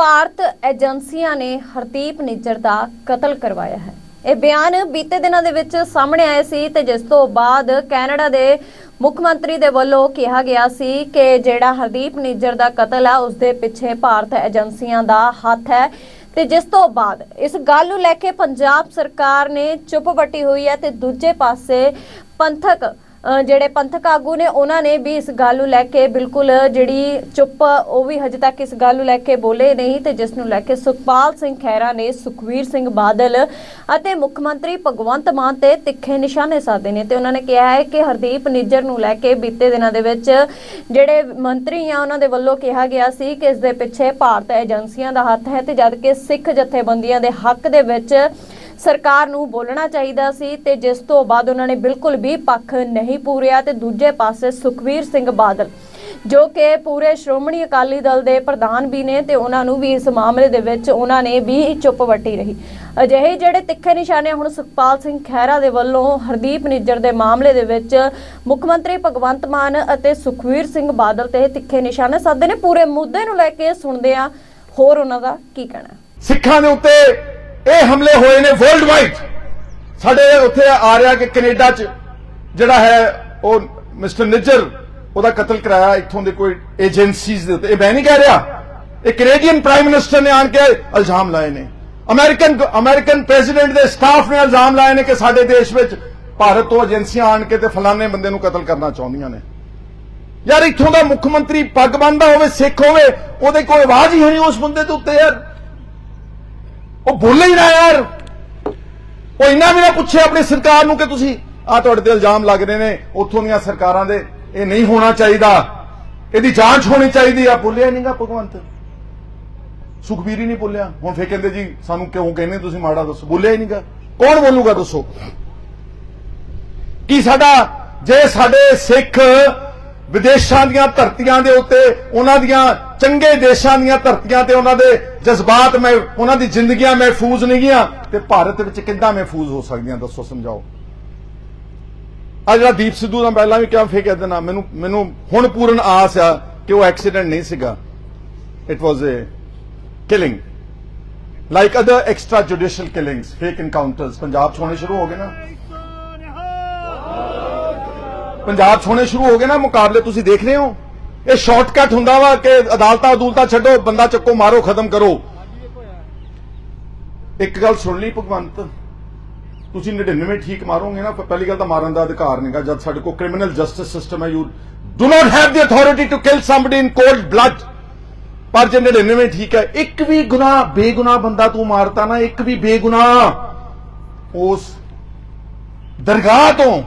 ਭਾਰਤ ਏਜੰਸੀਆਂ ਨੇ ਹਰਦੀਪ ਨਿੱਜਰ ਦਾ ਕਤਲ ਕਰਵਾਇਆ ਹੈ। ਇਹ ਬਿਆਨ ਬੀਤੇ ਦਿਨਾਂ ਦੇ ਵਿੱਚ ਸਾਹਮਣੇ ਆਏ ਸੀ ਤੇ ਜਿਸ ਤੋਂ ਬਾਅਦ ਕੈਨੇਡਾ ਦੇ ਮੁੱਖ ਮੰਤਰੀ ਦੇ ਵੱਲੋਂ ਕਿਹਾ ਗਿਆ ਸੀ ਕਿ ਜਿਹੜਾ ਹਰਦੀਪ ਨਿੱਜਰ ਦਾ ਕਤਲ ਹੈ ਉਸ ਦੇ ਪਿੱਛੇ ਭਾਰਤ ਏਜੰਸੀਆਂ ਦਾ ਹੱਥ ਹੈ ਤੇ ਜਿਸ ਤੋਂ ਬਾਅਦ ਇਸ ਗੱਲ ਨੂੰ ਲੈ ਕੇ ਪੰਜਾਬ ਸਰਕਾਰ ਨੇ ਚੁੱਪ ਵੱਟੀ ਹੋਈ ਹੈ ਤੇ ਦੂਜੇ ਪਾਸੇ ਪੰਥਕ ਜਿਹੜੇ ਪੰਥਕ ਆਗੂ ਨੇ, ਉਹਨਾਂ ਨੇ ਵੀ ਇਸ ਗੱਲ ਨੂੰ ਲੈ ਕੇ ਬਿਲਕੁਲ ਜਿਹੜੀ ਚੁੱਪ, ਉਹ ਵੀ ਹਜੇ ਤੱਕ ਇਸ ਗੱਲ ਨੂੰ ਲੈ ਕੇ ਬੋਲੇ ਨਹੀਂ ਤੇ ਜਿਸ ਨੂੰ ਲੈ ਕੇ ਸੁਖਪਾਲ ਸਿੰਘ ਖਹਿਰਾ ਨੇ, ਸੁਖਵੀਰ ਸਿੰਘ ਬਾਦਲ ਅਤੇ ਮੁੱਖ ਮੰਤਰੀ ਭਗਵੰਤ ਮਾਨ ਤੇ ਤਿੱਖੇ ਨਿਸ਼ਾਨੇ ਸਾਧੇ ਨੇ ਤੇ ਉਹਨਾਂ ਨੇ ਕਿਹਾ ਹੈ ਕਿ ਹਰਦੀਪ ਨਿੱਜਰ ਨੂੰ ਲੈ ਕੇ ਬੀਤੇ ਦਿਨਾਂ ਦੇ ਵਿੱਚ ਜਿਹੜੇ ਮੰਤਰੀ ਆ, ਉਹਨਾਂ ਦੇ ਵੱਲੋਂ ਕਿਹਾ ਗਿਆ ਸੀ ਕਿ ਇਸ ਦੇ ਪਿੱਛੇ ਭਾਰਤ ਏਜੰਸੀਆਂ ਦਾ ਹੱਥ ਹੈ ਤੇ ਜਦ ਕਿ ਸਿੱਖ ਜਥੇਬੰਦੀਆਂ ਦੇ ਹੱਕ ਦੇ ਵਿੱਚ ਸਰਕਾਰ ਨੂੰ ਬੋਲਣਾ ਚਾਹੀਦਾ ਸੀ ਤੇ ਜਿਸ ਤੋਂ ਬਾਅਦ ਉਹਨਾਂ ਨੇ ਬਿਲਕੁਲ ਵੀ ਪੱਖ ਨਹੀਂ ਪੂਰਿਆ ਤੇ ਦੂਜੇ ਪਾਸੇ ਸੁਖਵੀਰ ਸਿੰਘ ਬਾਦਲ, ਜੋ ਕਿ ਪੂਰੇ ਸ਼੍ਰੋਮਣੀ ਅਕਾਲੀ ਦਲ ਦੇ ਪ੍ਰਧਾਨ ਵੀ ਨੇ ਤੇ ਉਹਨਾਂ ਨੂੰ ਵੀ ਇਸ ਮਾਮਲੇ ਦੇ ਵਿੱਚ ਉਹਨਾਂ ਨੇ ਵੀ ਚੁੱਪ ਵੱਟੀ ਰਹੀ। ਅਜਿਹੇ ਜਿਹੜੇ ਤਿੱਖੇ ਨਿਸ਼ਾਨੇ ਹੁਣ ਸੁਖਪਾਲ ਸਿੰਘ ਖਹਿਰਾ ਦੇ ਵੱਲੋਂ ਹਰਦੀਪ ਨਿੱਜਰ ਦੇ ਮਾਮਲੇ ਦੇ ਵਿੱਚ ਮੁੱਖ ਮੰਤਰੀ ਭਗਵੰਤ ਮਾਨ ਅਤੇ ਸੁਖਵੀਰ ਸਿੰਘ ਬਾਦਲ ਤੇ ਤਿੱਖੇ ਨਿਸ਼ਾਨੇ ਸਾਧੇ ਨੇ। ਪੂਰੇ ਮੁੱਦੇ ਨੂੰ ਲੈ ਕੇ ਸੁਣਦੇ ਆ ਹੋਰ ਉਹਨਾਂ ਦਾ ਕੀ ਕਹਿਣਾ ਸਿੱਖਾਂ ਦੇ ਉੱਤੇ ਇਹ ਹਮਲੇ ਹੋਏ ਨੇ ਵਰਲਡ ਵਾਈਡ ਸਾਡੇ ਉੱਥੇ ਆ ਰਿਹਾ ਕਿ ਕੈਨੇਡਾ 'ਚ, ਜਿਹੜਾ ਹੈ, ਉਹ ਮਿਸਟਰ ਨਿੱਜਰ, ਉਹਦਾ ਕਤਲ ਕਰਾਇਆ, ਇੱਥੋਂ ਦੇ ਕੋਈ ਏਜੰਸੀਜ਼ ਦੇ ਉੱਤੇ। ਇਹ ਮੈਂ ਨਹੀਂ ਕਹਿ ਰਿਹਾ। ਇਹ ਕੈਨੇਡੀਅਨ ਪ੍ਰਾਈਮ ਮਿਨਿਸਟਰ ਨੇ ਆਣ ਕੇ ਇਲਜ਼ਾਮ ਲਾਏ ਨੇ। ਅਮਰੀਕਨ ਅਮਰੀਕਨ ਪ੍ਰੈਜ਼ੀਡੈਂਟ ਦੇ ਸਟਾਫ ਨੇ ਇਲਜ਼ਾਮ ਲਾਏ ਨੇ ਕਿ ਸਾਡੇ ਦੇਸ਼ ਵਿੱਚ ਭਾਰਤ ਤੋਂ ਏਜੰਸੀਆਂ ਆਣ ਕੇ ਤੇ ਫਲਾਣੇ ਬੰਦੇ ਨੂੰ ਕਤਲ ਕਰਨਾ ਚਾਹੁੰਦੀਆਂ ਨੇ। ਯਾਰ ਇੱਥੋਂ ਦਾ ਮੁੱਖ ਮੰਤਰੀ ਪੱਗ ਬੰਨਦਾ ਹੋਵੇ, ਸਿੱਖ ਹੋਵੇ, ਉਹਦੇ ਕੋਈ ਆਵਾਜ਼ ਹੀ ਹੈ ਨਹੀਂ ਉਸ ਬੰਦੇ ਦੇ ਉੱਤੇ ਯਾਰ। ਉਹ ਬੋਲੇ ਹੀ ਨਾ ਯਾਰ। ਉਹ ਇੰਨਾ ਵੀ ਨਾ ਪੁੱਛੇ ਆਪਣੀ ਸਰਕਾਰ ਨੂੰ ਕਿ ਤੁਸੀਂ ਆ ਤੁਹਾਡੇ ਤੇ ਇਲਜ਼ਾਮ ਲੱਗ ਰਹੇ ਨੇ, ਉੱਥੋਂ ਦੀਆਂ ਸਰਕਾਰਾਂ ਦੇ। ਇਹ ਨਹੀਂ ਹੋਣਾ ਚਾਹੀਦਾ। ਇਹਦੀ ਜਾਂਚ ਹੋਣੀ ਚਾਹੀਦੀ ਆ। ਬੋਲਿਆ ਨਹੀਂਗਾ ਭਗਵੰਤ। ਸੁਖਬੀਰ ਹੀ ਨਹੀਂ ਬੋਲਿਆ। ਹੁਣ ਫੇਰ ਕਹਿੰਦੇ ਜੀ, ਸਾਨੂੰ ਕਿਉਂ ਕਹਿੰਦੇ ਤੁਸੀਂ ਮਾੜਾ ਦੱਸੋ। ਬੋਲਿਆ ਹੀ ਨਹੀਂਗਾ। ਕੌਣ ਬੋਲੂਗਾ ਦੱਸੋ? ਕੀ ਸਾਡਾ, ਜੇ ਸਾਡੇ ਸਿੱਖ ਵਿਦੇਸ਼ਾਂ ਦੀਆਂ ਧਰਤੀਆਂ ਦੇ ਉੱਤੇ, ਉਹਨਾਂ ਦੀਆਂ ਚੰਗੇ ਦੇਸ਼ਾਂ ਦੀਆਂ ਧਰਤੀਆਂ ਤੇ ਉਹਨਾਂ ਦੇ ਜਜ਼ਬਾਤ ਮੈਂ, ਉਹਨਾਂ ਦੀ ਜ਼ਿੰਦਗੀਆਂ ਮਹਿਫੂਜ਼ ਨਹੀਂ ਗੀਆਂ ਤੇ ਭਾਰਤ ਵਿੱਚ ਕਿੱਦਾਂ ਮਹਿਫੂਜ਼ ਹੋ ਸਕਦੀਆਂ, ਦੱਸੋ, ਸਮਝਾਓ। ਆ ਜਿਹੜਾ ਦੀਪ ਸਿੱਧੂ ਦਾ ਪਹਿਲਾਂ ਵੀ ਕਿਹਾ ਫੇਰ ਦੇਣਾ ਮੈਨੂੰ ਮੈਨੂੰ ਹੁਣ ਪੂਰਨ ਆਸ ਆ ਕਿ ਉਹ ਐਕਸੀਡੈਂਟ ਨਹੀਂ ਸੀਗਾ। It was a killing like other extra judicial killings fake encounters Punjab 'ਚ ਹੋਣੇ ਸ਼ੁਰੂ ਹੋ ਗਏ ਨਾ। ਪੰਜਾਬ 'ਚ ਹੋਣੇ ਸ਼ੁਰੂ ਹੋ ਗਏ ਨਾ ਮੁਕਾਬਲੇ, ਤੁਸੀਂ ਦੇਖ ਰਹੇ ਹੋ? ਇਹ ਸ਼ਾਰਟਕਟ ਹੁੰਦਾ ਵਾ ਕਿ ਅਦਾਲਤਾਂ ਅਦੂਲਤਾਂ ਛੱਡੋ, ਬੰਦਾ ਚੱਕੋ, ਮਾਰੋ, ਖਤਮ ਕਰੋ। ਇੱਕ ਗੱਲ ਸੁਣ ਲਈ ਭਗਵੰਤ। ਤੁਸੀਂ 99 ਠੀਕ ਮਾਰੋਗੇ ਨਾ, ਪਹਿਲੀ ਗੱਲ ਤਾਂ ਮਾਰਨ ਦਾ ਅਧਿਕਾਰ ਨਹੀਂਗਾ ਜਦ ਸਾਡੇ ਕੋਲ ਕ੍ਰਿਮੀਨਲ ਜਸਟਿਸ ਸਿਸਟਮ ਹੈ you do not have the authority to kill somebody in cold blood ਪਰ ਜੇ 99 ਠੀਕ ਹੈ, ਇੱਕ ਵੀ ਗੁਨਾਹ, ਬੇਗੁਨਾਹ ਬੰਦਾ ਤੂੰ ਮਾਰਤਾ ਨਾ, ਇੱਕ ਵੀ ਬੇਗੁਨਾਹ, ਉਸ ਦਰਗਾਹ ਤੋਂ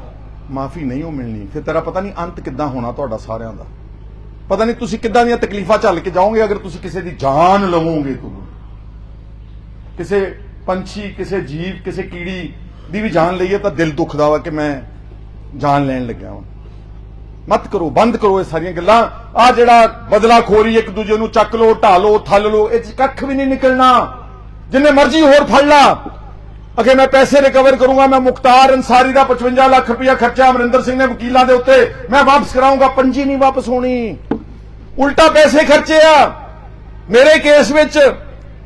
ਮਾਫੀ ਨਹੀਂ ਉਹ ਮਿਲਣੀ। ਫਿਰ ਤੇਰਾ ਪਤਾ ਨਹੀਂ ਅੰਤ ਕਿੱਦਾਂ ਹੋਣਾ ਤੁਹਾਡਾ ਸਾਰਿਆਂ ਦਾ। ਪਤਾ ਨਹੀਂ ਤੁਸੀਂ ਕਿੱਦਾਂ ਦੀਆਂ ਤਕਲੀਫਾਂ ਝੱਲ ਕੇ ਜਾਓਗੇ ਅਗਰ ਤੁਸੀਂ ਕਿਸੇ ਦੀ ਜਾਨ ਲਵੋਗੇ ਤੁਸੀਂ ਕਿਸੇ ਪੰਛੀ, ਕਿਸੇ ਜੀਵ, ਕਿਸੇ ਕੀੜੀ ਦੀ ਵੀ ਜਾਨ ਲਈਏ ਤਾਂ ਦਿਲ ਦੁਖਦਾ ਵਾ ਕਿ ਮੈਂ ਜਾਨ ਲੈਣ ਲੱਗਿਆ ਹਾਂ ਮਤ ਕਰੋ, ਬੰਦ ਕਰੋ ਇਹ ਸਾਰੀਆਂ ਗੱਲਾਂ। ਆ ਜਿਹੜਾ ਬਦਲਾ ਖੋਰੀ ਇੱਕ ਦੂਜੇ ਨੂੰ ਚੱਕ ਲੋ ਢਾ ਲੋ ਥੱਲ ਲੋ ਇਹ 'ਚ ਕੱਖ ਵੀ ਨਹੀਂ ਨਿਕਲਣਾ। ਜਿੰਨੇ ਮਰਜ਼ੀ ਹੋਰ ਫੜ ਲਾ। ਅਗੇ ਮੈਂ ਪੈਸੇ ਰਿਕਵਰ ਕਰੂੰਗਾ, ਮੈਂ ਮੁਖਤਾਰ ਅੰਸਾਰੀ ਦਾ 55 ਲੱਖ ਰੁਪਇਆ ਖਰਚਾ ਅਮਰਿੰਦਰ ਸਿੰਘ ਨੇ ਵਕੀਲਾਂ ਦੇ ਉੱਤੇ। ਮੈਂ ਵਾਪਸ ਕਰਾਉਂਗਾ ਪੰਜੀ ਨਹੀਂ ਵਾਪਸ ਹੋਣੀ। ਉਲਟਾ ਪੈਸੇ ਖਰਚੇ ਆ। ਮੇਰੇ ਕੇਸ ਵਿੱਚ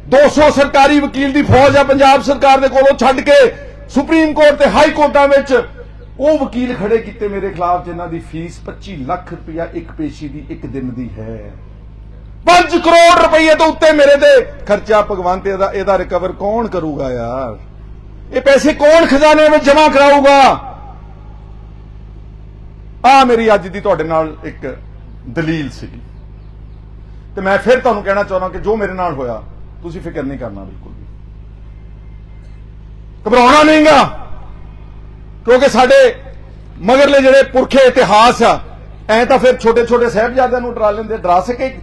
200 ਸਰਕਾਰੀ ਵਕੀਲ ਦੀ ਫੌਜ ਆ ਪੰਜਾਬ ਸਰਕਾਰ ਦੇ ਕੋਲੋਂ ਛੱਡ ਕੇ ਸੁਪਰੀਮ ਕੋਰਟ ਤੇ ਹਾਈ ਕੋਰਟਾਂ ਵਿੱਚ। ਉਹ ਵਕੀਲ ਖੜੇ ਕੀਤੇ ਮੇਰੇ ਖਿਲਾਫ, ਜਿਨ੍ਹਾਂ ਦੀ ਫੀਸ 25 ਲੱਖ ਰੁਪਇਆ ਇੱਕ ਪੇਸ਼ੀ ਦੀ ਇੱਕ ਦਿਨ ਦੀ ਹੈ। 5 ਕਰੋੜ ਰੁਪਏ ਤੋਂ ਉੱਤੇ ਮੇਰੇ ਤੇ ਖਰਚਾ ਭਗਵੰਤ, ਇਹਦਾ ਇਹਦਾ ਰਿਕਵਰ ਕੌਣ ਕਰੂਗਾ ਯਾਰ? ਇਹ ਪੈਸੇ ਕੌਣ ਖਜ਼ਾਨੇ ਵਿੱਚ ਜਮ੍ਹਾਂ ਕਰਾਊਗਾ? ਆ ਮੇਰੀ ਅੱਜ ਦੀ ਤੁਹਾਡੇ ਨਾਲ ਇੱਕ ਦਲੀਲ ਸੀਗੀ। ਤੇ ਮੈਂ ਫਿਰ ਤੁਹਾਨੂੰ ਕਹਿਣਾ ਚਾਹੁੰਦਾ ਕਿ ਜੋ ਮੇਰੇ ਨਾਲ ਹੋਇਆ, ਤੁਸੀਂ ਫਿਕਰ ਨਹੀਂ ਕਰਨਾ ਬਿਲਕੁਲ ਵੀ। ਘਬਰਾਉਣਾ ਨਹੀਂਗਾ ਕਿਉਂਕਿ ਸਾਡੇ ਮਗਰਲੇ ਜਿਹੜੇ ਪੁਰਖੇ ਇਤਿਹਾਸ ਆ, ਐ ਤਾਂ ਫਿਰ ਛੋਟੇ ਛੋਟੇ ਸਾਹਿਬਜ਼ਾਦਿਆਂ ਨੂੰ ਡਰਾ ਲੈਂਦੇ, ਡਰਾ ਸਕੇ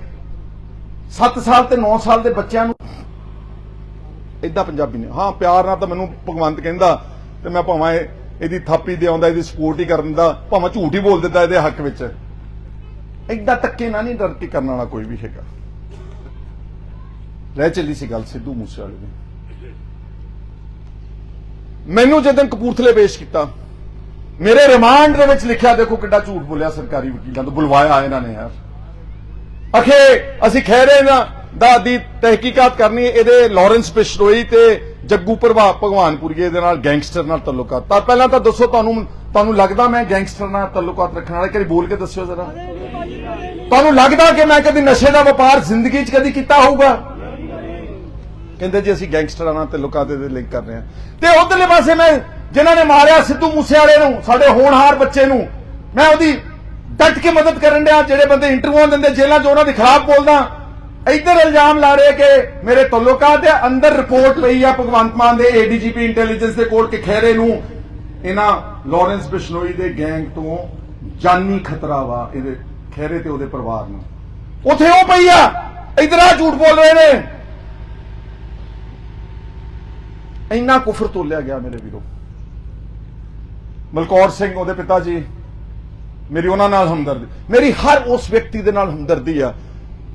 7 ਸਾਲ ਤੇ 9 ਸਾਲ ਦੇ ਬੱਚਿਆਂ ਨੂੰ। ਇਦਾਂ ਪੰਜਾਬੀ ਨੇ, ਹਾਂ, ਪਿਆਰ ਨਾਲ ਤਾਂ ਮੈਨੂੰ ਭਗਵੰਤ ਕਹਿੰਦਾ, ਤੇ ਮੈਂ ਭਾਵੇਂ ਇਹ- ਇਹਦੀ ਥਾਪੀ ਦੇ ਆਉਂਦਾ, ਇਹਦੀ ਸਪੋਰਟ ਹੀ ਕਰ ਦਿੰਦਾ ਭਾਵੇਂ ਝੂਠ ਹੀ ਬੋਲ ਦਿੰਦਾ ਇਹਦੇ ਹੱਕ ਵਿੱਚ। ਇਦਾਂ ਤੱਕੇ ਨਾ ਨਹੀਂ ਡਰ ਕਰਨ ਵਾਲਾ ਕੋਈ ਵੀ ਹੈਗਾ। ਰਹਿ ਚੱਲੀ ਸੀ ਗੱਲ ਸਿੱਧੂ ਮੂਸੇ ਵਾਲੇ ਦੀ। ਮੈਨੂੰ ਜਦੋਂ ਕਪੂਰਥਲੇ ਪੇਸ਼ ਕੀਤਾ, ਮੇਰੇ ਰਿਮਾਂਡ ਦੇ ਵਿੱਚ ਲਿਖਿਆ, ਦੇਖੋ ਕਿੱਡਾ ਝੂਠ ਬੋਲਿਆ ਸਰਕਾਰੀ ਵਕੀਲਾਂ ਤੋਂ, ਬੁਲਵਾਇਆ ਇਹਨਾਂ ਨੇ ਯਾਰ। ਅਖੇ, ਅਸੀਂ ਖਹਿ ਨਾ ਦਾ ਦੀ ਤਹਿਕੀਕਾਤ ਕਰਨੀ, ਇਹਦੇ ਲਾਰੈਂਸ ਪਿਸ਼ਰੋਈ ਤੇ ਜੱਗੂ ਪ੍ਰਭਾ ਭਗਵਾਨਪੁਰੀਏ ਦੇ ਨਾਲ ਗੈਂਗਸਟਰ ਨਾਲ ਤਾਲੁਕਾਤ ਤਾਂ ਪਹਿਲਾਂ ਤਾਂ ਦੱਸੋ ਤੁਹਾਨੂੰ ਤੁਹਾਨੂੰ ਲੱਗਦਾ ਮੈਂ ਗੈਂਗਸਟਰ ਨਾਲ ਤਾਲੁਕਾਤ ਰੱਖਣ ਵਾਲਾ? ਕਰੀ ਬੋਲ ਕੇ ਦੱਸਿਓ ਜ਼ਰਾ। ਤੁਹਾਨੂੰ ਲੱਗਦਾ ਕਿ ਮੈਂ ਕਦੀ ਨਸ਼ੇ ਦਾ ਵਪਾਰ ਜ਼ਿੰਦਗੀ 'ਚ ਕਦੀ ਕੀਤਾ ਹੋਊਗਾ? ਕਹਿੰਦੇ ਜੀ, ਅਸੀਂ ਗੈਂਗਸਟਰਾਂ ਨਾਲ ਤਾਲੁਕਾਤ ਦੇ ਲਿੰਕ ਕਰ ਰਹੇ ਹਾਂ। ਤੇ ਉਧਰਲੇ ਪਾਸੇ ਮੈਂ ਜਿਨ੍ਹਾਂ ਨੇ ਮਾਰਿਆ ਸਿੱਧੂ ਮੂਸੇਵਾਲੇ ਨੂੰ, ਸਾਡੇ ਹੋਣਹਾਰ ਬੱਚੇ ਨੂੰ, ਮੈਂ ਉਹਦੀ ਡਟ ਕੇ ਮਦਦ ਕਰਨ ਡਿਆ, ਜਿਹੜੇ ਬੰਦੇ ਇੰਟਰਵਿਊ ਦਿੰਦੇ ਜੇਲ੍ਹਾਂ 'ਚ, ਉਹਨਾਂ ਦੇ ਖਿਲਾਫ ਬੋਲਦਾ। ਇੱਧਰ ਇਲਜ਼ਾਮ ਲਾ ਰਹੇ ਕਿ ਮੇਰੇ ਤਾਲੁਕਾਤ ਦੇ ਅੰਦਰ ਰਿਪੋਰਟ ਪਈ ਆ ਭਗਵੰਤ ਮਾਨ ਦੇ ਏਡੀਜੀਪੀ ਇੰਟੈਲੀਜੈਂਸ ਦੇ ਕੋਲ ਕਿ ਖੈਰੇ ਨੂੰ ਇਹਨਾਂ ਲਾਰੈਂਸ ਬਿਸ਼ਨੋਈ ਦੇ ਗੈਂਗ ਤੋਂ ਜਾਨੀ ਖਤਰਾ ਵਾ, ਇਹਦੇ ਖੈਰੇ ਤੇ ਉਹਦੇ ਪਰਿਵਾਰ ਨੂੰ। ਉੱਥੇ ਉਹ ਪਈ ਆ। ਇੱਧਰ ਆ, ਝੂਠ ਬੋਲ ਰਹੇ ਨੇ। ਇੰਨਾ ਕੁਫਰ ਤੋਲਿਆ ਗਿਆ ਮੇਰੇ ਵੀਰੋ। ਮਲਕੌਰ ਸਿੰਘ, ਉਹਦੇ ਪਿਤਾ ਜੀ, ਮੇਰੀ ਉਹਨਾਂ ਨਾਲ ਹਮਦਰਦੀ, ਮੇਰੀ ਹਰ ਉਸ ਵਿਅਕਤੀ ਦੇ ਨਾਲ ਹਮਦਰਦੀ ਆ,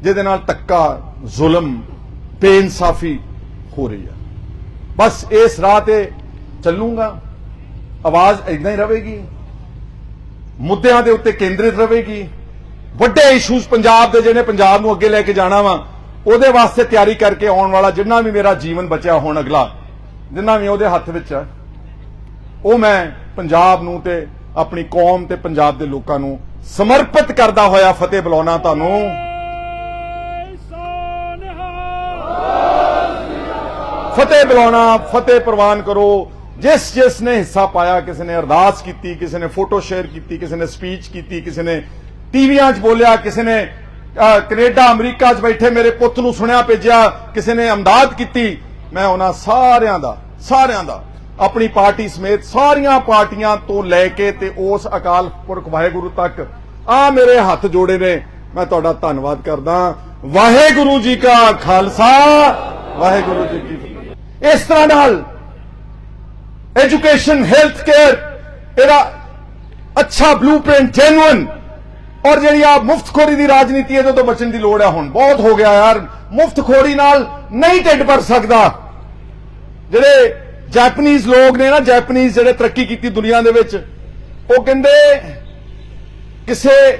ਜਿਹਦੇ ਨਾਲ ਤੱਕਾ ਜ਼ੁਲਮ, ਬੇਇਨਸਾਫੀ ਹੋ ਰਹੀ ਆ। ਬਸ ਇਸ ਰਾਹ ਤੇ ਚੱਲੂਗਾ। ਆਵਾਜ਼ ਇਦਾਂ ਹੀ ਰਹੇਗੀ। ਮੁੱਦਿਆਂ ਦੇ ਉੱਤੇ ਕੇਂਦਰਿਤ ਰਹੇਗੀ। ਵੱਡੇ ਇਸ਼ੂਜ਼ ਪੰਜਾਬ ਦੇ ਜਿਹੜੇ ਪੰਜਾਬ ਨੂੰ ਅੱਗੇ ਲੈ ਕੇ ਜਾਣਾ ਵਾ, ਉਹਦੇ ਵਾਸਤੇ ਤਿਆਰੀ ਕਰਕੇ ਆਉਣ ਵਾਲਾ ਜਿੰਨਾ ਵੀ ਮੇਰਾ ਜੀਵਨ ਬਚਿਆ ਹੁਣ ਅਗਲਾ, ਜਿੰਨਾ ਵੀ ਉਹਦੇ ਹੱਥ ਵਿੱਚ ਆ, ਉਹ ਮੈਂ ਪੰਜਾਬ ਨੂੰ ਤੇ ਆਪਣੀ ਕੌਮ ਤੇ ਪੰਜਾਬ ਦੇ ਲੋਕਾਂ ਨੂੰ ਸਮਰਪਿਤ ਕਰਦਾ ਹੋਇਆ ਫਤਿਹ ਬੁਲਾਉਣਾ ਤੁਹਾਨੂੰ। ਫਤਿਹ ਬੁਲਾਉਣਾ, ਫਤਿਹ ਪ੍ਰਵਾਨ ਕਰੋ। ਜਿਸ ਜਿਸ ਨੇ ਹਿੱਸਾ ਪਾਇਆ, ਕਿਸੇ ਨੇ ਅਰਦਾਸ ਕੀਤੀ, ਕਿਸੇ ਨੇ ਫੋਟੋ ਸ਼ੇਅਰ ਕੀਤੀ, ਕਿਸੇ ਨੇ ਸਪੀਚ ਕੀਤੀ, ਕਿਸੇ ਨੇ ਟੀਵੀਆਂ 'ਚ ਬੋਲਿਆ ਕਿਸੇ ਨੇ ਅਹ, ਕੈਨੇਡਾ ਅਮਰੀਕਾ 'ਚ ਬੈਠੇ ਮੇਰੇ ਪੁੱਤ ਨੂੰ ਸੁਣਿਆ ਭੇਜਿਆ ਕਿਸੇ ਨੇ ਅਮਦਾਦ ਕੀਤੀ। ਮੈਂ ਉਹਨਾਂ ਸਾਰਿਆਂ ਦਾ ਸਾਰਿਆਂ ਦਾ ਆਪਣੀ ਪਾਰਟੀ ਸਮੇਤ ਸਾਰੀਆਂ ਪਾਰਟੀਆਂ ਤੋਂ ਲੈ ਕੇ ਤੇ ਉਸ ਅਕਾਲ ਪੁਰਖ ਵਾਹਿਗੁਰੂ ਤੱਕ ਆ ਮੇਰੇ ਹੱਥ ਜੋੜੇ ਨੇ। ਮੈਂ ਤੁਹਾਡਾ ਧੰਨਵਾਦ ਕਰਦਾ। ਵਾਹਿਗੁਰੂ ਜੀ ਕਾ ਖਾਲਸਾ ਵਾਹਿਗੁਰੂ ਜੀ ਕੀ ਫਤਿਹ। ਇਸ ਤਰ੍ਹਾਂ ਨਾਲ ਐਜੂਕੇਸ਼ਨ ਹੈਲਥ ਕੇਅਰ ਇਹਦਾ ਅੱਛਾ ਬਲੂਪ੍ਰਿੰਟ ਜੈਨੂਇਨ ਔਰ ਜਿਹੜੀ ਆ ਮੁਫਤਖੋਰੀ ਦੀ ਰਾਜਨੀਤੀ ਇਹਦੇ ਤੋਂ ਬਚਣ ਦੀ ਲੋੜ ਹੈ ਹੁਣ। ਬਹੁਤ ਹੋ ਗਿਆ ਯਾਰ। ਮੁਫਤਖੋਰੀ ਨਾਲ ਨਹੀਂ ਢਿੱਡ ਭਰ ਸਕਦਾ। ਜਿਹੜੇ ਜਾਪਾਨੀਜ਼ ਲੋਕ ਨੇ ਨਾ ਜਾਪਾਨੀਜ਼ ਜਿਹੜੇ ਤਰੱਕੀ ਕੀਤੀ ਦੁਨੀਆ ਦੇ ਵਿੱਚ, ਉਹ ਕਹਿੰਦੇ, ਕਿਸੇ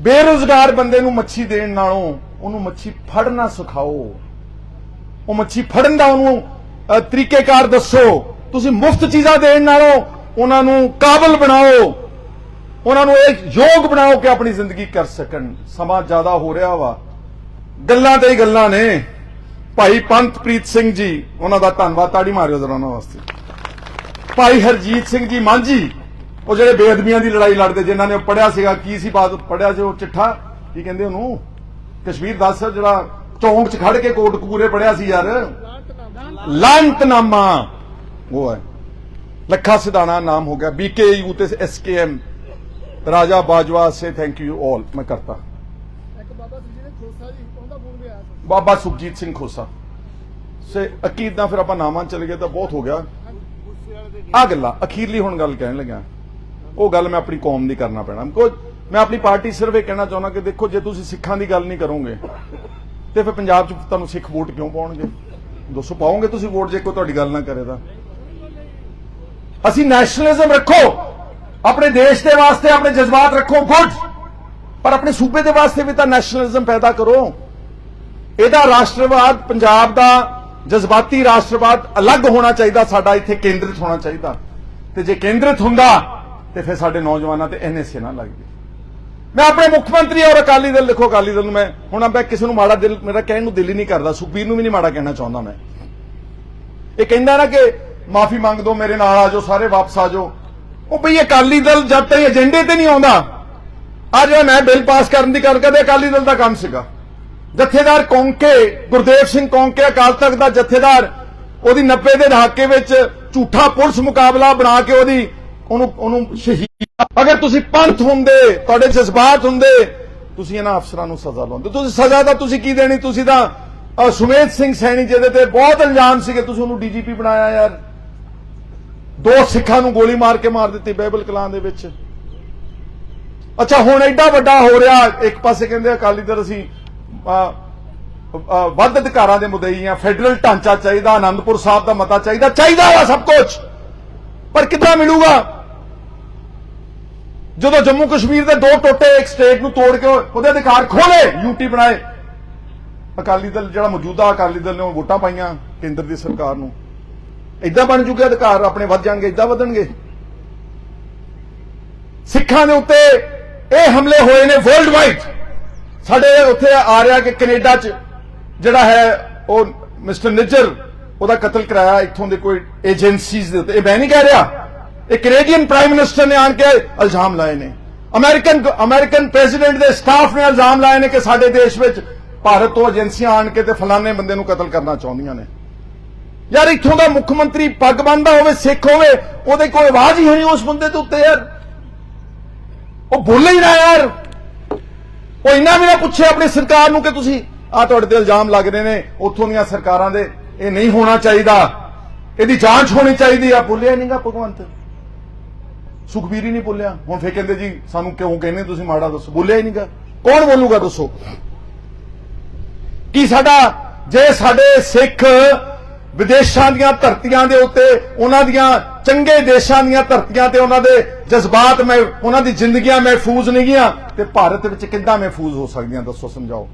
ਬੇਰੁਜ਼ਗਾਰ ਬੰਦੇ ਨੂੰ ਮੱਛੀ ਦੇਣ ਨਾਲੋਂ ਉਹਨੂੰ ਮੱਛੀ ਫੜਨਾ ਸਿਖਾਓ। ਉਹ ਮੱਛੀ ਫੜਨ ਦਾ ਉਹਨੂੰ ਤਰੀਕੇਕਾਰ ਦੱਸੋ। ਤੁਸੀਂ ਮੁਫਤ ਚੀਜ਼ਾਂ ਦੇਣ ਨਾਲੋਂ ਉਹਨਾਂ ਨੂੰ ਕਾਬਲ ਬਣਾਓ। ਉਹਨਾਂ ਨੂੰ ਇਹ ਯੋਗ ਬਣਾਓ ਕਿ ਆਪਣੀ ਜ਼ਿੰਦਗੀ ਕਰ ਸਕਣ। ਸਮਾਂ ਜ਼ਿਆਦਾ ਹੋ ਰਿਹਾ ਵਾ। ਗੱਲਾਂ ਤੇ ਹੀ ਗੱਲਾਂ ਨੇ। ਭਾਈ ਪੰਥਪ੍ਰੀਤ ਸਿੰਘ ਜੀ, ਉਹਨਾਂ ਦਾ ਧੰਨਵਾਦ। ਤਾੜੀ ਮਾਰਿਓ ਜ਼ਰਾ ਉਹਨਾਂ ਵਾਸਤੇ। ਭਾਈ ਹਰਜੀਤ ਸਿੰਘ ਜੀ ਮਾਂਝੀ ਉਹ ਜਿਹੜੇ ਬੇਅਦਬੀਆਂ ਦੀ ਲੜਾਈ ਲੜਦੇ, ਜਿਨ੍ਹਾਂ ਨੇ ਪੜਿਆ ਸੀਗਾ, ਕੀ ਸੀ ਬਾਤ ਪੜਿਆ ਜੋ ਚਿੱਠਾ? ਕੀ ਕਹਿੰਦੇ ਉਹਨੂੰ? ਕਸ਼ਮੀਰ ਦੱਸ, ਜਿਹੜਾ ਚੌਂਕ 'ਚ ਖੜ ਕੇ ਕੋਟ ਕਪੂਰੇ ਪੜਿਆ ਸੀ ਯਾਰ। ਲਾਂਤਨਾਮਾ। ਉਹ ਹੈ। ਲੱਖਾ ਸਿਧਾਣਾ ਨਾਮ ਹੋ ਗਿਆ। ਬੀਕੇਯੂ ਤੇ SKM Raja Bajwa say thank you all ਮੈਂ ਕਰਤਾ। ਇੱਕ ਬਾਬਾ ਸੁਜੀਤ ਖੋਸਾ ਜੀ ਉਹਦਾ ਫੋਨ ਵੀ ਆਇਆ ਸੀ। ਬਾਬਾ ਸੁਖਜੀਤ ਸਿੰਘ ਖੋਸਾ। ਸੇ ਅਕੀਦ ਦਾ ਫਿਰ ਆਪਾਂ ਨਾਮਾਂ ਚਲੇ ਗਏ ਤਾਂ ਬਹੁਤ ਹੋ ਗਿਆ। ਆ ਗੱਲਾਂ ਅਖੀਰਲੀ ਹੁਣ ਗੱਲ ਕਹਿਣ ਲੱਗਾ ਉਹ ਗੱਲ ਮੈਂ ਆਪਣੀ ਕੌਮ ਦੀ ਕਰਨਾ ਪੈਣਾ। ਕੋ ਮੈਂ ਆਪਣੀ ਪਾਰਟੀ ਸਿਰਫ ਇਹ ਕਹਿਣਾ ਚਾਹੁੰਦਾ ਕਿ ਦੇਖੋ ਜੇ ਤੁਸੀਂ ਸਿੱਖਾਂ ਦੀ ਗੱਲ ਨਹੀਂ ਕਰੋਗੇ ਤੇ ਫਿਰ ਪੰਜਾਬ 'ਚ ਤੁਹਾਨੂੰ ਸਿੱਖ ਵੋਟ ਕਿਉਂ ਪਾਉਣਗੇ? ਦੋਸਤੋ ਪਾਓਗੇ ਤੁਸੀਂ ਵੋਟ ਜੇ ਕੋਈ ਤੁਹਾਡੀ ਗੱਲ ਨਾ ਕਰੇ ਤਾਂ? ਅਸੀਂ ਨੈਸ਼ਨਲਿਜ਼ਮ ਰੱਖੋ! ਆਪਣੇ ਦੇਸ਼ ਦੇ ਵਾਸਤੇ ਆਪਣੇ ਜਜ਼ਬਾਤ ਰੱਖੋ ਗੁੱਡ ਪਰ ਆਪਣੇ ਸੂਬੇ ਦੇ ਵਾਸਤੇ ਵੀ ਤਾਂ ਨੈਸ਼ਨਲਿਜ਼ਮ ਪੈਦਾ ਕਰੋ। ਇਹਦਾ ਰਾਸ਼ਟਰਵਾਦ, ਪੰਜਾਬ ਦਾ ਜਜ਼ਬਾਤੀ ਰਾਸ਼ਟਰਵਾਦ ਅਲੱਗ ਹੋਣਾ ਚਾਹੀਦਾ, ਸਾਡਾ ਇੱਥੇ ਕੇਂਦਰਿਤ ਹੋਣਾ ਚਾਹੀਦਾ। ਤੇ ਜੇ ਕੇਂਦਰਿਤ ਹੁੰਦਾ, ਤੇ ਫਿਰ ਸਾਡੇ ਨੌਜਵਾਨਾਂ ਤੇ ਐਨਐਸਏ ਨਾ ਲੱਗਦੀ ਮੈਂ ਆਪਣੇ ਮੁੱਖ ਮੰਤਰੀ ਔਰ ਅਕਾਲੀ ਦਲ ਲਿਖੋ ਅਕਾਲੀ ਦਲ ਨੂੰ ਮੈਂ, ਹੁਣ ਮੈਂ ਕਿਸੇ ਨੂੰ ਮਾੜਾ ਦਿਲ, ਮੇਰਾ ਕਹਿਣ ਨੂੰ ਦਿਲ ਹੀ ਨਹੀਂ ਕਰਦਾ, ਸੁਖਬੀਰ ਨੂੰ ਵੀ ਨਹੀਂ ਮਾੜਾ ਕਹਿਣਾ ਚਾਹੁੰਦਾ ਮੈਂ। ਇਹ ਕਹਿੰਦਾ ਨਾ ਕਿ ਮਾਫੀ ਮੰਗ ਦੋ, ਮੇਰੇ ਨਾਲ ਆ ਜਾਓ, ਸਾਰੇ ਵਾਪਸ ਆ ਜਾਓ। ਉਹ ਬਈ ਅਕਾਲੀ ਦਲ ਜਦ ਤੱਕ ਏਜੰਡੇ ਤੇ ਨਹੀਂ ਆਉਂਦਾ, ਆ ਜਿਹੜਾ ਮੈਂ ਬਿੱਲ ਪਾਸ ਕਰਨ ਦੀ ਗੱਲ ਕਰਦੇ ਅਕਾਲੀ ਦਲ ਦਾ ਕੰਮ ਸੀਗਾ। ਜਥੇਦਾਰ ਕੌਂਕੇ, ਗੁਰਦੇਵ ਸਿੰਘ ਕੌਂਕੇ, ਅਕਾਲ ਤਖਤ ਦਾ ਜਥੇਦਾਰ, ਉਹਦੀ 90 ਦੇ ਦਹਾਕੇ ਵਿੱਚ ਝੂਠਾ ਪੁਲਿਸ ਮੁਕਾਬਲਾ ਬਣਾ ਕੇ ਉਹਦੀ, ਉਹਨੂੰ ਉਹਨੂੰ ਸ਼ਹੀਦ ਅਗਰ ਤੁਸੀਂ ਪੰਥ ਹੁੰਦੇ, ਤੁਹਾਡੇ ਜਜ਼ਬਾਤ ਹੁੰਦੇ, ਤੁਸੀਂ ਇਹਨਾਂ ਅਫਸਰਾਂ ਨੂੰ ਸਜ਼ਾ ਲਾਉਂਦੇ ਤੁਸੀਂ ਸਜ਼ਾ ਤਾਂ ਤੁਸੀਂ ਕੀ ਦੇਣੀ? ਤੁਸੀਂ ਤਾਂ ਸੁਮੇਧ ਸਿੰਘ ਸੈਣੀ ਜਿਹਦੇ ਤੇ ਬਹੁਤ ਇਲਜ਼ਾਮ ਸੀਗੇ, ਤੁਸੀਂ ਉਹਨੂੰ ਡੀਜੀਪੀ ਬਣਾਇਆ ਯਾਰ। ਦੋ ਸਿੱਖਾਂ ਨੂੰ ਗੋਲੀ ਮਾਰ ਕੇ ਮਾਰ ਦਿੱਤੀ ਬਾਈਬਲ ਕਲਾਂ ਦੇ ਵਿੱਚ। ਅੱਛਾ, ਹੁਣ ਐਡਾ ਵੱਡਾ ਹੋ ਰਿਹਾ, ਇੱਕ ਪਾਸੇ ਕਹਿੰਦੇ ਅਕਾਲੀ ਦਲ ਅਸੀਂ ਵੱਧ ਅਧਿਕਾਰਾਂ ਦੇ ਮੁਦਈ ਆ। ਫੈਡਰਲ ਢਾਂਚਾ ਚਾਹੀਦਾ, ਆਨੰਦਪੁਰ ਸਾਹਿਬ ਦਾ ਮਤਾ ਚਾਹੀਦਾ। ਚਾਹੀਦਾ ਵਾ ਸਭ ਕੁਝ ਪਰ ਕਿੱਦਾਂ ਮਿਲੂਗਾ? ਜਦੋਂ ਜੰਮੂ ਕਸ਼ਮੀਰ ਦੇ ਦੋ ਟੋਟੇ ਇੱਕ ਸਟੇਟ ਨੂੰ ਤੋੜ ਕੇ ਉਹਦੇ ਅਧਿਕਾਰ ਖੋਲੇ ਯੂਟੀ ਬਣਾਏ। ਅਕਾਲੀ ਦਲ ਜਿਹੜਾ ਮੌਜੂਦਾ ਅਕਾਲੀ ਦਲ ਨੇ ਉਹ ਵੋਟਾਂ ਪਾਈਆਂ ਕੇਂਦਰ ਦੀ ਸਰਕਾਰ ਨੂੰ। ਇਦਾਂ ਬਣ ਚੁੱਕੇ ਅਧਿਕਾਰ, ਆਪਣੇ ਵੱਧ ਜਾਣਗੇ ਇਦਾਂ ਵਧਣਗੇ। ਸਿੱਖਾਂ ਦੇ ਉੱਤੇ ਇਹ ਹਮਲੇ ਹੋਏ ਨੇ ਵਰਲਡ ਵਾਈਡ ਸਾਡੇ ਉੱਥੇ ਆ ਰਿਹਾ ਕਿ ਕੈਨੇਡਾ 'ਚ ਜਿਹੜਾ ਹੈ, ਉਹ ਮਿਸਟਰ ਨਿੱਜਰ, ਉਹਦਾ ਕਤਲ ਕਰਾਇਆ, ਇੱਥੋਂ ਦੇ ਕੋਈ ਏਜੰਸੀਜ਼ ਦੇ ਉੱਤੇ। ਇਹ ਮੈਂ ਨਹੀਂ ਕਹਿ ਰਿਹਾ। ਇਹ ਕੈਨੇਡੀਅਨ ਪ੍ਰਾਈਮ ਮਿਨਿਸਟਰ ਨੇ ਆਣ ਕੇ ਇਲਜ਼ਾਮ ਲਾਏ ਨੇ। ਅਮਰੀਕਨ ਅਮਰੀਕਨ ਪ੍ਰੈਜ਼ੀਡੈਂਟ ਦੇ ਸਟਾਫ ਨੇ ਇਲਜ਼ਾਮ ਲਾਏ ਨੇ ਕਿ ਸਾਡੇ ਦੇਸ਼ ਵਿੱਚ ਭਾਰਤ ਤੋਂ ਏਜੰਸੀਆਂ ਆਣ ਕੇ ਤੇ ਫਲਾਣੇ ਬੰਦੇ ਨੂੰ ਕਤਲ ਕਰਨਾ ਚਾਹੁੰਦੀਆਂ ਨੇ। ਯਾਰ ਇੱਥੋਂ ਦਾ ਮੁੱਖ ਮੰਤਰੀ ਪੱਗ ਬੰਨਦਾ ਹੋਵੇ, ਸਿੱਖ ਹੋਵੇ, ਉਹਦੇ ਕੋਈ ਆਵਾਜ਼ ਹੀ ਹੈ ਨਹੀਂ ਉਸ ਬੰਦੇ ਦੇ ਉੱਤੇ ਯਾਰ। ਉਹ ਬੋਲੇ ਹੀ ਨਾ ਯਾਰ। ਉਹ ਇੰਨਾ ਵੀ ਨਾ ਪੁੱਛੇ ਆਪਣੀ ਸਰਕਾਰ ਨੂੰ ਕਿ ਤੁਸੀਂ ਆ ਤੁਹਾਡੇ ਤੇ ਇਲਜ਼ਾਮ ਲੱਗ ਰਹੇ ਨੇ, ਉੱਥੋਂ ਦੀਆਂ ਸਰਕਾਰਾਂ ਦੇ, ਇਹ ਨਹੀਂ ਹੋਣਾ ਚਾਹੀਦਾ। ਇਹਦੀ ਜਾਂਚ ਹੋਣੀ ਚਾਹੀਦੀ ਆ। ਬੋਲਿਆ ਨਹੀਂਗਾ ਭਗਵੰਤ। ਸੁਖਬੀਰ ਹੀ ਨਹੀਂ ਬੋਲਿਆ। ਹੁਣ ਫੇਰ ਕਹਿੰਦੇ ਜੀ, ਸਾਨੂੰ ਕਿਉਂ ਕਹਿੰਦੇ ਤੁਸੀਂ ਮਾੜਾ ਦੱਸੋ। ਬੋਲਿਆ ਹੀ ਨਹੀਂਗਾ ਕੌਣ ਬੋਲੂਗਾ ਦੱਸੋ? ਕੀ ਸਾਡਾ, ਜੇ ਸਾਡੇ ਸਿੱਖ ਵਿਦੇਸ਼ਾਂ ਦੀਆਂ ਧਰਤੀਆਂ ਦੇ ਉੱਤੇ, ਉਹਨਾਂ ਦੀਆਂ ਚੰਗੇ ਦੇਸ਼ਾਂ ਦੀਆਂ ਧਰਤੀਆਂ ਤੇ ਉਹਨਾਂ ਦੇ ਜਜ਼ਬਾਤ ਮੈਂ, ਉਹਨਾਂ ਦੀ ਜ਼ਿੰਦਗੀਆਂ ਮਹਿਫੂਜ਼ ਨਹੀਂ ਗੀਆਂ ਤੇ ਭਾਰਤ ਵਿੱਚ ਕਿੱਦਾਂ ਮਹਿਫੂਜ਼ ਹੋ ਸਕਦੀਆਂ, ਦੱਸੋ, ਸਮਝਾਓ।